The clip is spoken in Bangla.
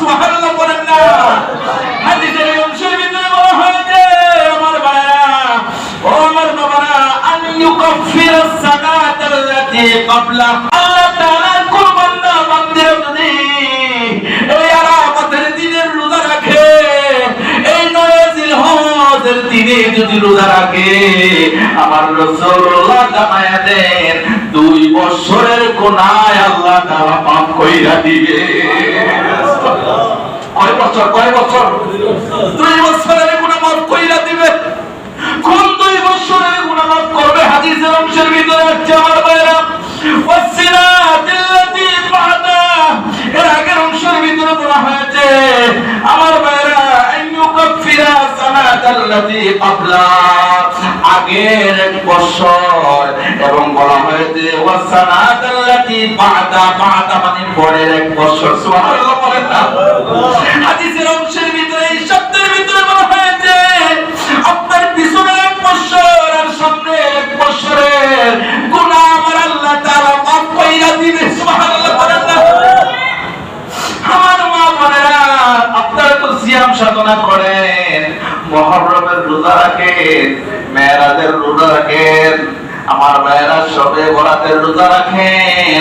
সুবহানাল্লাহ বলেন না। হাদিসের অংশের ভিতরে বলা হয়েছে, আমার ভাইরা, ও আমার বাবারা আন ইউকাফির সালাত আল্লাতি ক্বাবলা। আল্লাহ তাআলার কোন বান্দা বান্দিরা যদি এই আরাফাতের দিনের রোজা রাখে, এই নয় জিলহজের দিনে যদি রোজা রাখে, আমার রাসূলুল্লাহ জানায়া দেন, দুই বছরের গুনাহ আল্লাহ তাআলা মাফ কইরা দিবে। বছর, কয় বছর? দুই বছরের মাফ কইরা দিবে। কোন দুই বছরের মাফ করবে? হাদিসের অংশের ভিতরে আছে আমার ভাইরা আগের এক বছর, এবং বলা হয়েছে, ওয়াসানাতাল্লাতি বাদা। বাদা মানে পরের এক বছর। সুবহানাল্লাহ সাধনা করেন মহরমের রোজা রাখেন মেয়েরাদের রোজা রাখেন আমার মেয়েরা সবে বরাতের রোজা রাখেন।